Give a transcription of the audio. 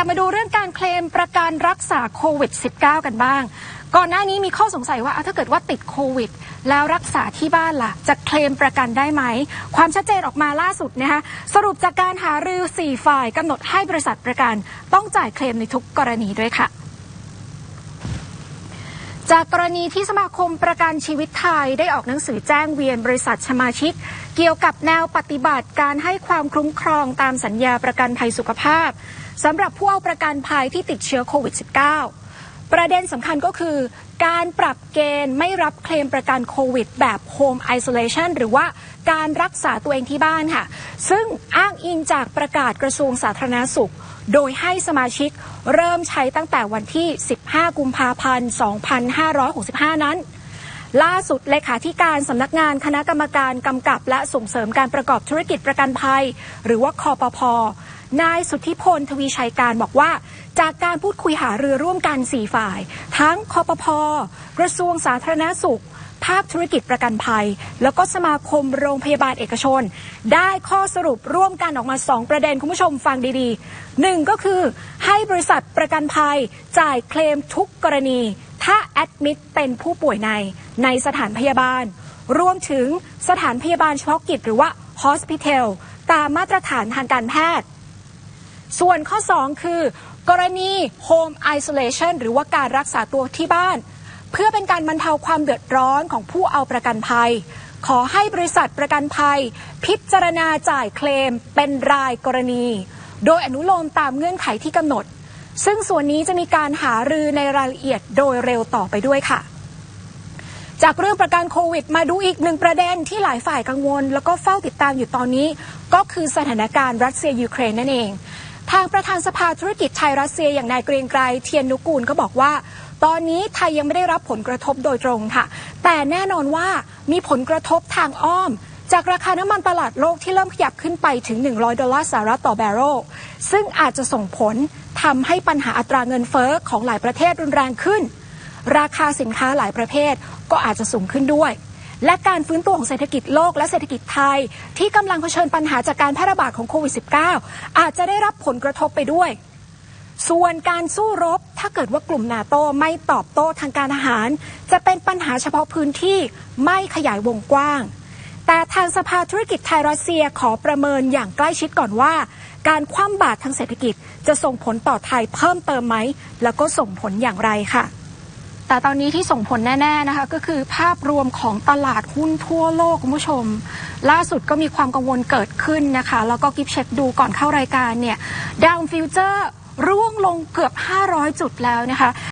ากมาดูเรื่องการเคลมประกันรักษาโควิด -19 กันบ้าง ก่อนหน้านี้มีข้อสงสัยว่าถ้าเกิดว่าติดโควิด แล้วรักษาที่บ้านล่ะ จะเคลมประกันได้ไหม ความชัดเจนออกมาล่าสุดนะคะสรุปจากการหารือ 4 ฝ่ายกำหนดให้บริษัทประกัน ต้องจ่ายเคลมในทุกกรณีด้วยค่ะ จากกรณีที่สมาคมประกันชีวิตไทยได้ออกหนังสือแจ้งเวียนบริษัทสมาชิก เกี่ยวกับแนวปฏิบัติการให้ความคุ้มครองตามสัญญาประกันภัยสุขภาพสำหรับผู้เอาประกันภัยที่ติดเชื้อโควิด -19 ประเด็นสำคัญก็คือ การปรับเกณฑ์ไม่รับเคลมประกันโควิด แบบ Home Isolation หรือว่าการรักษาตัวเองที่บ้านค่ะ ซึ่งอ้างอิงจากประกาศกระทรวงสาธารณาสุข โดยให้สมาชิกเริ่มใช้ตั้งแต่วันที่ 15 กุมภาพันธ์ 2565 นั้น ล่าสุดเลขาธิการสำนักงานคณะกรรมการกำกับและส่งเสริมการประกอบธุรกิจประกันภัย หรือว่าคอปพ นายสุทธิพลทวีชัยการบอกว่า จากการพูดคุยหารือร่วมกัน 4 ฝ่าย ทั้งคอปพกระทรวงสาธารณสุข ภาคธุรกิจประกันภัย แล้วก็สมาคมโรงพยาบาลเอกชน ได้ข้อสรุปร่วมกันออกมา 2 ประเด็นคุณผู้ชมฟังดีๆหนึ่งก็คือ ให้บริษัทประกันภัยจ่ายเคลมทุกกรณี ถ้าแอดมิดเป็นผู้ป่วยในในสถานพยาบาล รวมถึงสถานพยาบาลเฉพาะกิจหรือว่า hospital ตามมาตรฐานทางการแพทย์ ส่วนข้อ 2 คือ กรณี home isolation หรือว่าการรักษาตัวที่บ้าน เพื่อเป็นการบรรเทาความเดือดร้อนของผู้เอาประกันภัย ขอให้บริษัทประกันภัย พิจารณาจ่ายเคลม เป็นรายกรณี โดยอนุโลมตามเงื่อนไขที่กำหนด ซึ่งส่วนนี้จะมีการหารือในรายละเอียดโดยเร็วต่อไปด้วยค่ะจากเรื่องประกันโควิด มาดูอีกหนึ่งประเด็นที่หลายฝ่ายกังวล แล้วก็เฝ้าติดตามอยู่ตอนนี้ ก็คือสถานการณ์รัสเซียยูเครนนั่นเอง ทางประธานสภาธุรกิจไทยรัสเซียอย่างนายเกรียงไกรเทียนนุกูลก็บอกว่า ตอนนี้ไทยยังไม่ได้รับผลกระทบโดยตรงค่ะ แต่แน่นอนว่ามีผลกระทบทางอ้อม จากราคาน้ำมันตลาดโลกที่เริ่มขยับขึ้นไปถึง 100 ดอลลาร์สหรัฐต่อแบเรลซึ่งอาจจะส่งผลทำให้ปัญหาอัตราเงินเฟ้อของหลายประเทศรุนแรงขึ้น ราคาสินค้าหลายประเภทก็อาจจะสูงขึ้นด้วย และการฟื้นตัวของเศรษฐกิจโลกและเศรษฐกิจไทย ที่กำลังเผชิญปัญหาจากการแพร่ระบาดของโควิด -19 อาจจะได้รับผลกระทบไปด้วย ส่วนการสู้รบถ้าเกิดว่ากลุ่มนาโตไม่ตอบโต้ทางการทหาร จะเป็นปัญหาเฉพาะพื้นที่ไม่ขยายวงกว้าง แต่ทางสภาธุรกิจไทยรัสเซียขอประเมินอย่างใกล้ชิดก่อนว่า การคว่ำบาตรทางเศรษฐกิจจะส่งผลต่อไทยเพิ่มเติมไหมแล้วก็ส่งผลอย่างไรค่ะ แต่ตอนนี้ที่ส่งผลแน่ ๆ นะคะ ก็คือภาพรวมของตลาดหุ้นทั่วโลกคุณผู้ชม ล่าสุดก็มีความกังวลเกิดขึ้นนะคะ แล้วก็กิฟเช็คดูก่อนเข้ารายการเนี่ยดาวฟิวเจอร์ร่วงลงเกือบ 500 จุดแล้วนะคะ